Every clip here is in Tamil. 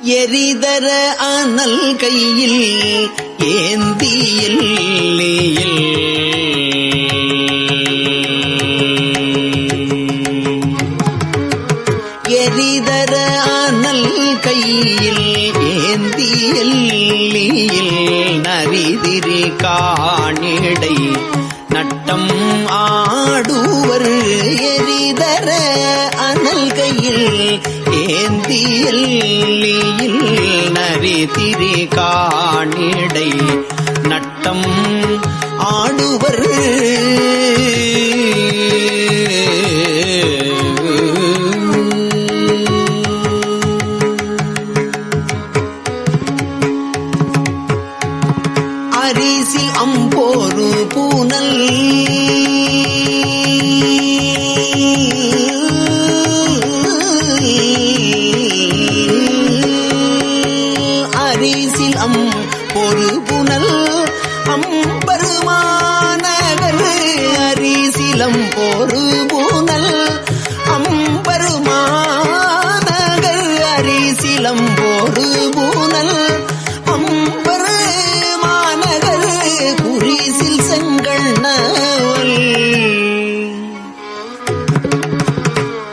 எரிதர அனல் கையில் ஏந்தியில் நரிதிரி காணிடை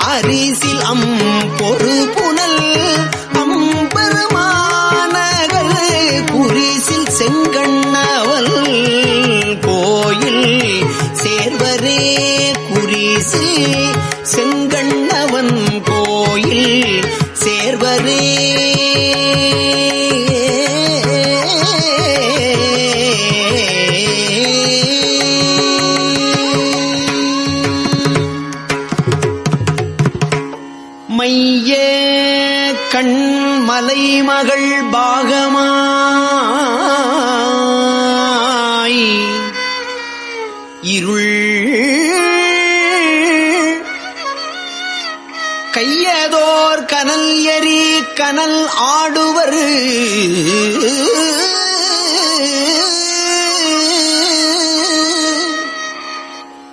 அரிசில் அம் பொறு புனல் அம்பெருமானகர் குறிசில் செங்கண்ணவல் கோயில் சேர்வரே குறிசில் செங்கண்ணவன் கோயில் கையதோர் கனல் எரி கனல் ஆடுவர்.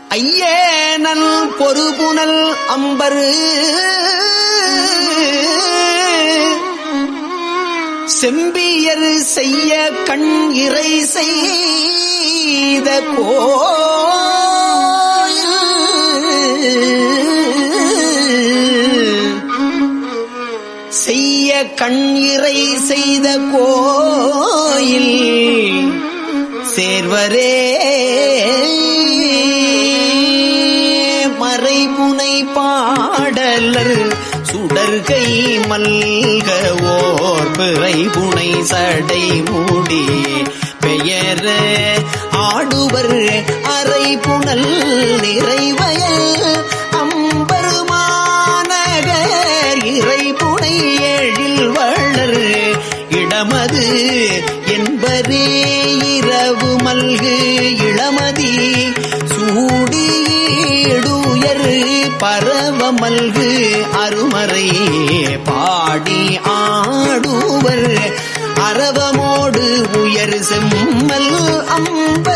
ஐயேனல் பொறுபுனல் அம்பரு. செம்பியர் செய்ய கண் இறை செய்த கோ செய்ய கண் இறை செய்த கோயில் சேர்வரே. மறைபுனை பாடலர் சுடர்கை மல்க ஓர் பிறைபுனை சடை மூடி பெயர். ஆடுவர் அரை புனல் நிறைவயல் அம்பருமானகர் இறைபுனை எழில் வளர் இடமது என்பரே இரவு மல்கு இளமதி சூடியடுயர் பரவ மல்கு அருமறை பாடி ஆடுவர் அரவமோடு உயர் செம்மல் அம்பர்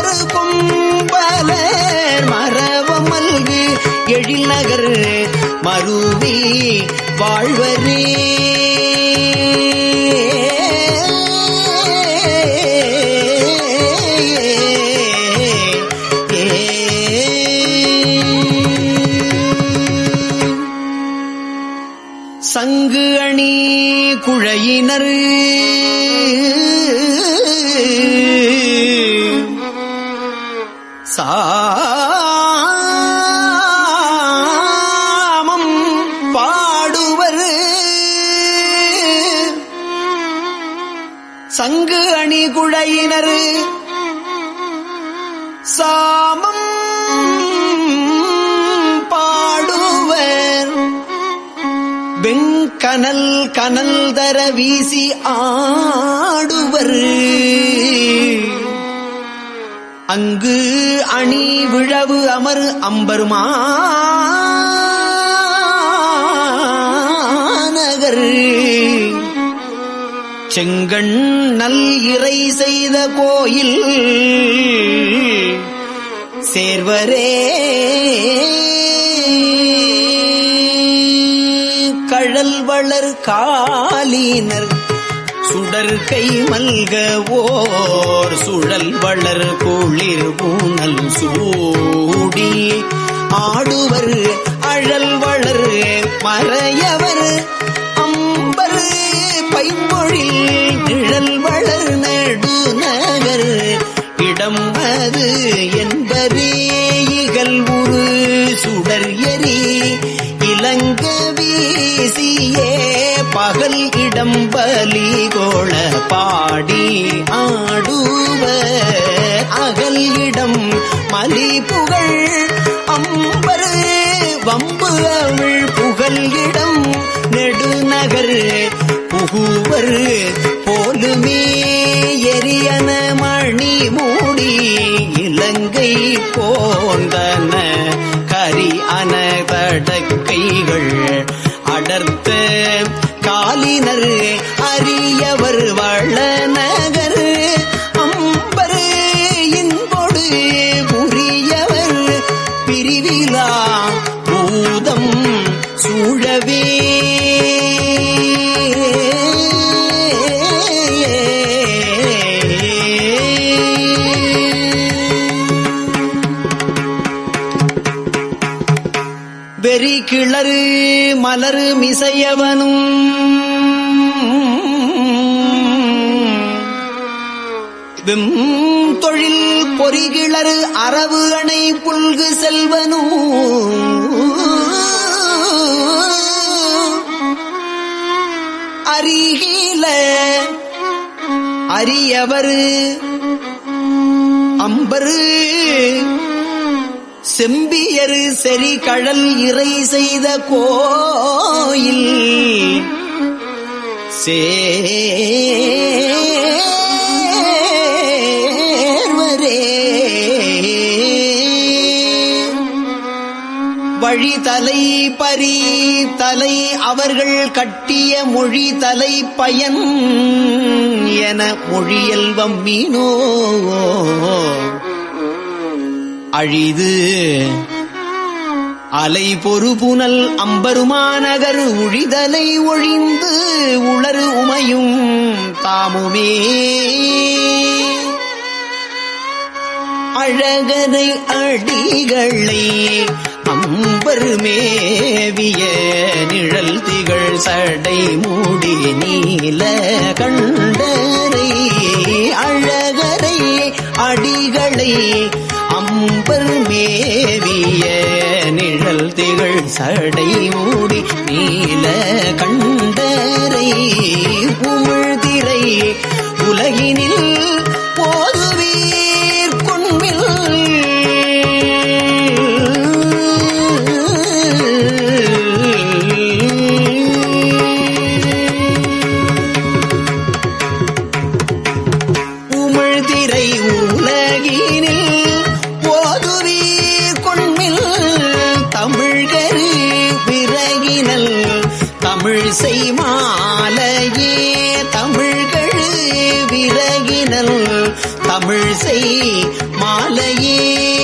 நகர் மருவி வாழ்வரே. சங்கு அணிகுழையினர். சாமம் பாடுவர். வெண்கனல் கனல் தர வீசி ஆடுவர். அங்கு அணி விழவு அமர் அம்பருமா நகர் செங்கண் நல் இறை செய்த கோயில். சேர்வரே. கழல் வளர் காலினர். சுடர் சுடற்கை மல்கவோர் சுழல் வளர் குளிர் பூனல் சூடி. ஆடுவர் அழல் வளர் மறையவர். பைமொழில் நிழல் வளர் நடு நகர். இடம் அது என்பரே இகல் உரு சுடர் எரி. இலங்க வீசியே பகல் இடம் பலி கோள பாடி ஆடுவ அகல் இடம் மலி புகழ் அம்ப புகுவர் போலுமே எரியன மணி மூடி இலங்கை போந்தன. கரி அனதடக்கைகள் அடர்த்த காலினர் வெறி கிளறு மலரு மிசையவனும். வெம் தொழில் பொறிகிளறு அரவு அணை புல்கு செல்வனும் அருகில அரியவரு அம்பரு செம்பியரு செறி கடல் இறை செய்த கோயில். சேர்வரே. வழி தலை பரி தலை அவர்கள் கட்டிய மொழி தலை பயன் என மொழியல்வம் மீனோ. அழிது அலை பொறுபுனல் அம்பருமாநகர் உழிதலை ஒழிந்து உளறு உமையும் தாமுமே. அழகனை அடிகளை அம்பர் மேவிய நிழல் திகழ் சடை மூடி நீல கண்டரை. அழகரை அடிகளை அம்பர் மேவிய நிழல் திகழ் சடை மூடி நீல கண்டரை புமிழ்திரை உலகினில் தமிழ் செய் மாலையே.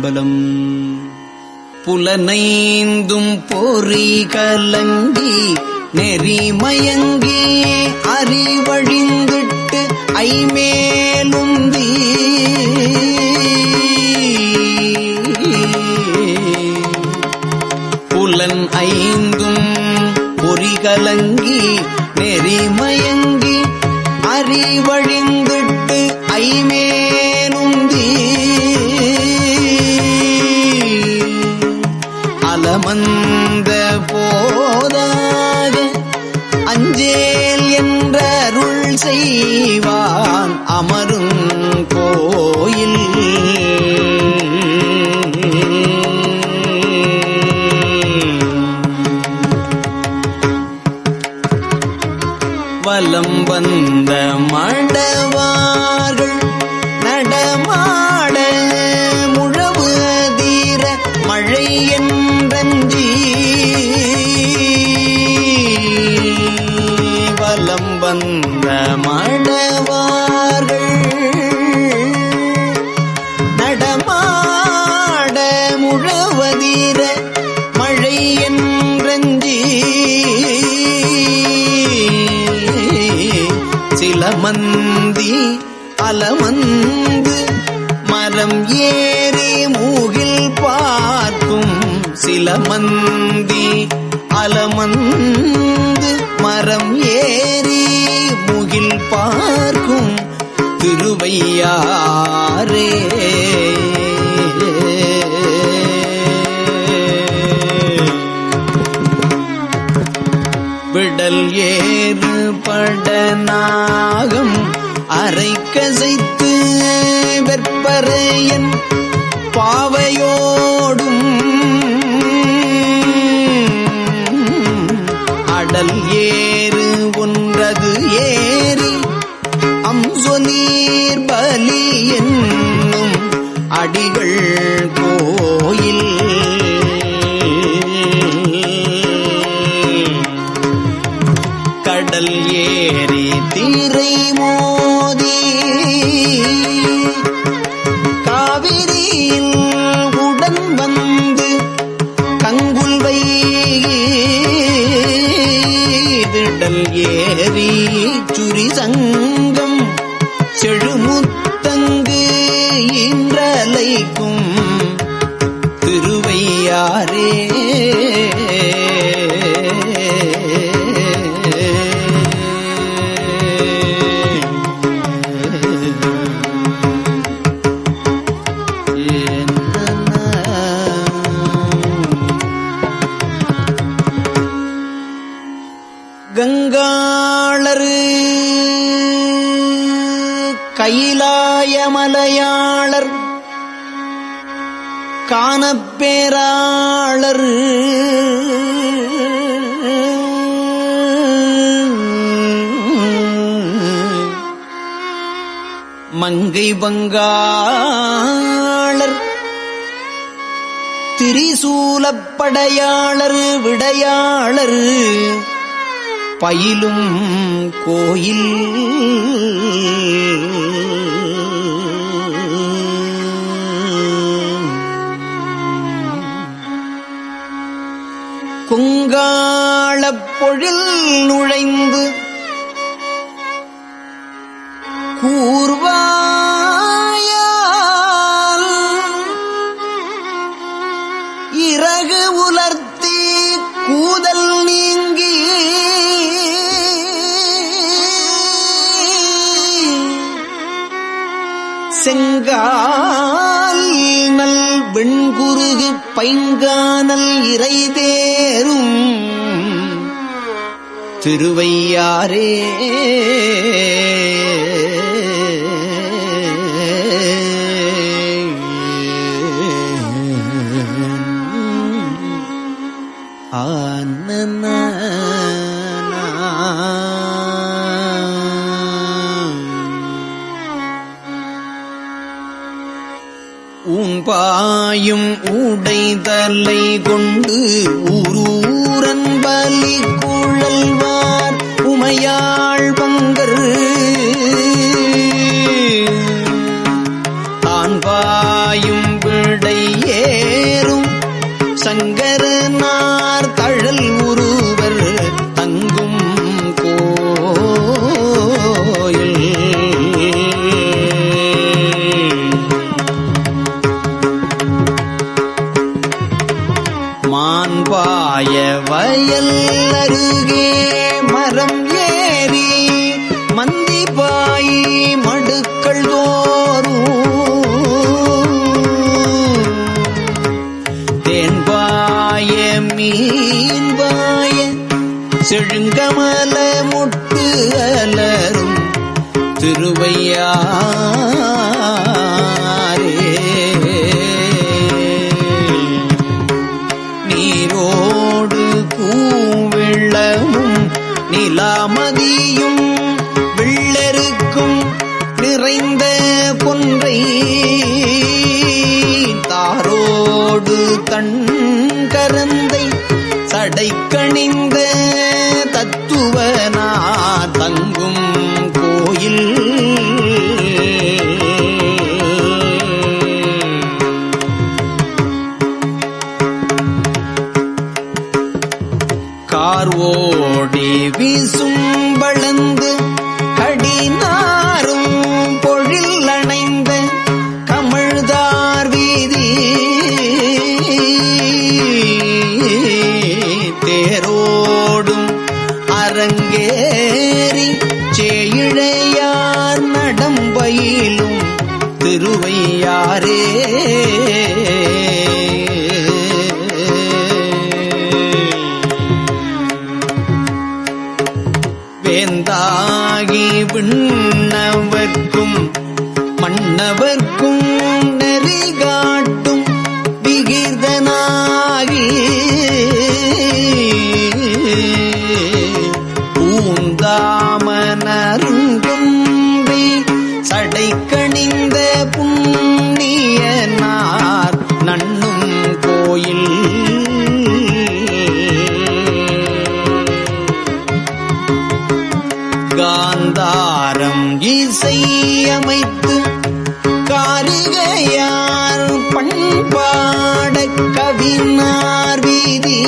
திருச்சிற்றம்பலம் புலனைந்தும் பொறி கலங்கி நெறிமயங்கி அறிவழிந்துட்டு ஐமேலுந்தி புலன் ஐந்தும் பொறி கலங்கி நெறிமயங்கி அறிவழிந்துட்டு ஐமே அமந்த போதாக அஞ்சேல் என்றருள் செய்வான் அமரும் பாலமந்து மரம் ஏறி மூகில் பார்க்கும் சில மந்தி அலமந்து மரம் ஏறி முகில் பார்க்கும் திருவையாரே விடல் ஏறு படநாகம் அரை கசைத்து வெற்பரையன் பாவையோ வைடல் ஏறி சுரி சங்கம் செழுமுத்தங்கு இன்றலைக்கும் திருவையாரே கைலாய காணப்பேராளர் மங்கை வங்காளர் திரிசூலப்படையாளர் விடையாளர். பயிலும் கோயில் குங்காளப் பொழில் நுழைந்து கூர்வாயால் இறகு உலர்த்தி கூதல் நீங்கி செங்கால் நல் வெண்குருகு பைங்கானல் இறை தேரும் திருவையாரே ஊன்பாயும் உடைதலை கொண்டு ஊரூரன் பலி குழல்வார். உமையாள் பங்கர் வேந்தாகி விண்ணவர்க்கும் மன்னவர்க்கும் நெறிகாட்டு மன்னார் வீதி.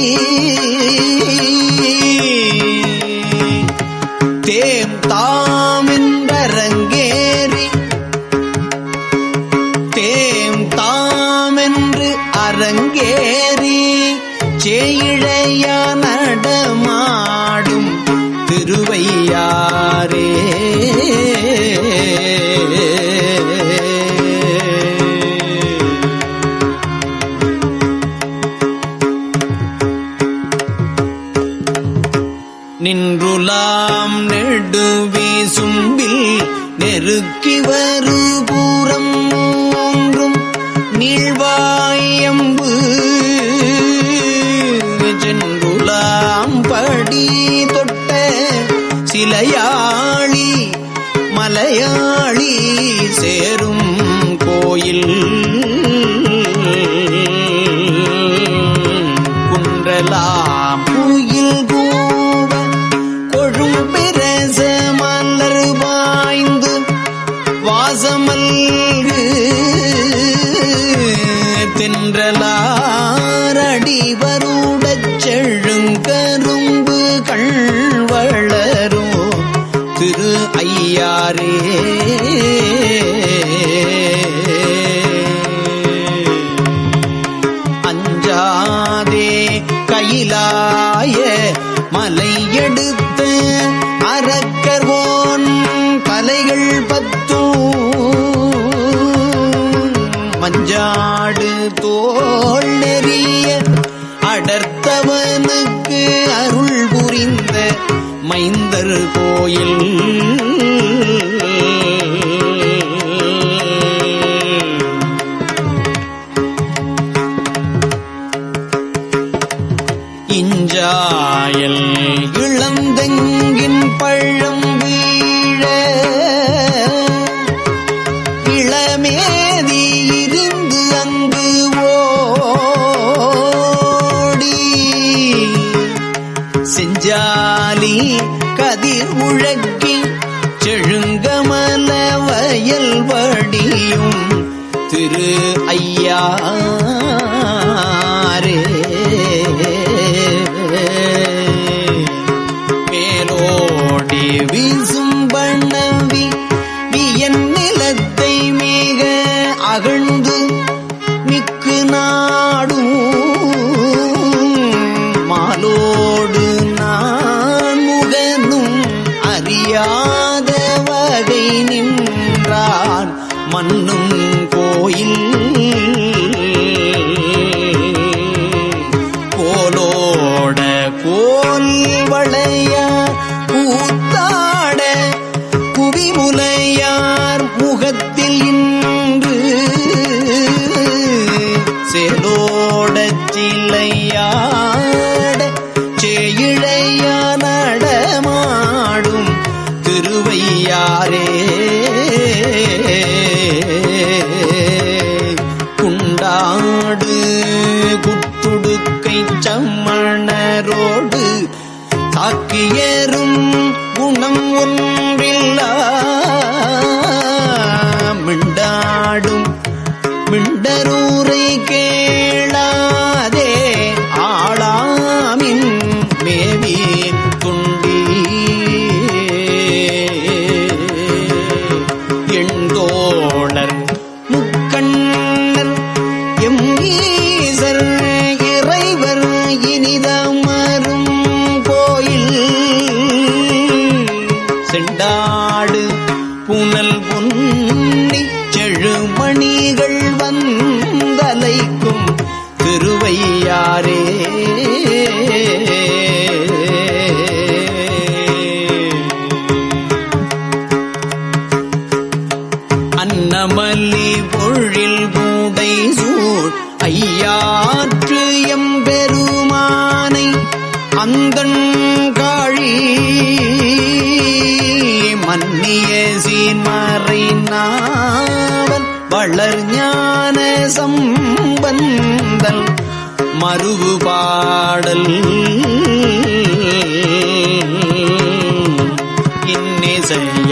கோயில். இஞ்சாயல் இளந்தெங்கின் பழம் வீழ இளமே யாரே? மேலோடி வீசும் பண்ணவி வியன் நிலத்தை மேக அகழ்ந்து மிக்கு நாடும். மாலோடு நான் முகனும் அறியாத வகை நின்றான். மண்ணும்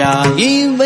ഇബ്രാഹിം